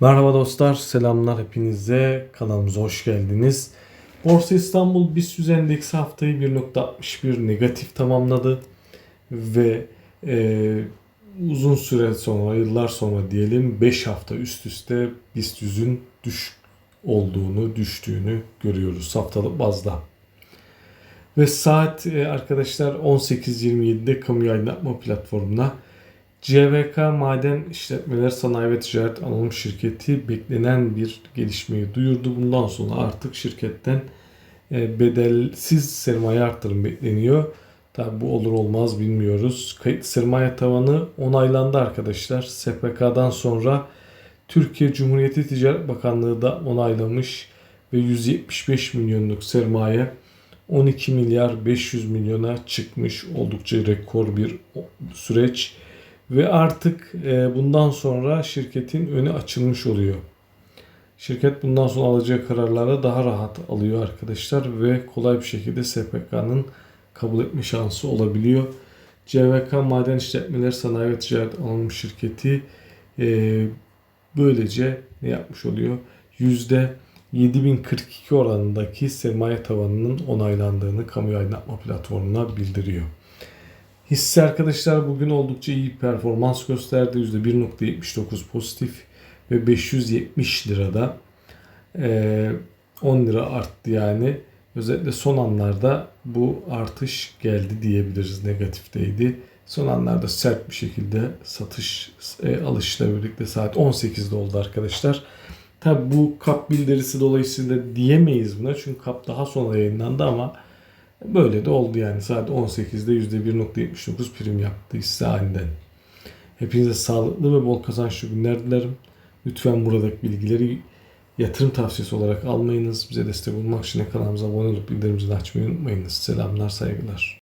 Merhaba dostlar, selamlar hepinize. Kanalımıza hoş geldiniz. Borsa İstanbul BIST endeksi haftayı 1.61 negatif tamamladı ve e, uzun süre sonra, yıllar sonra diyelim 5 hafta üst üste BIST 100'ün düş olduğunu, düştüğünü görüyoruz haftalık bazda. Ve saat e, arkadaşlar 18.27'de kamu aydınlatma platformuna CVK Maden İşletmeler Sanayi ve Ticaret Anonim Şirketi beklenen bir gelişmeyi duyurdu. Bundan sonra artık şirketten e, bedelsiz sermaye artırım bekleniyor. Tabi bu olur olmaz bilmiyoruz. Kayıt sermaye tavanı onaylandı arkadaşlar. SPK'dan sonra Türkiye Cumhuriyeti Ticaret Bakanlığı da onaylamış ve 175 milyonluk sermaye 12 milyar 500 milyona çıkmış oldukça rekor bir süreç ve artık e, bundan sonra şirketin önü açılmış oluyor. Şirket bundan sonra alacağı kararları daha rahat alıyor arkadaşlar ve kolay bir şekilde SPK'nın kabul etme şansı olabiliyor. CVK Maden İşletmeleri Sanayi ve Ticaret Anonim Şirketi e, böylece ne yapmış oluyor? Yüzde 7042 oranındaki sermaye tavanının onaylandığını kamu aydınlatma platformuna bildiriyor. Hisse arkadaşlar bugün oldukça iyi performans gösterdi. %1.79 pozitif ve 570 lirada 10 lira arttı yani. Özellikle son anlarda bu artış geldi diyebiliriz. Negatifteydi. Son anlarda sert bir şekilde satış e, alışla birlikte saat 18'de oldu arkadaşlar. Tabi bu kap bildirisi dolayısıyla diyemeyiz buna. Çünkü kap daha sonra yayınlandı ama böyle de oldu yani. Saat 18'de %1.79 prim yaptı hisse halinden. Hepinize sağlıklı ve bol kazançlı günler dilerim. Lütfen buradaki bilgileri yatırım tavsiyesi olarak almayınız. Bize destek olmak için kanalımıza abone olup bildirimleri açmayı unutmayınız. Selamlar, saygılar.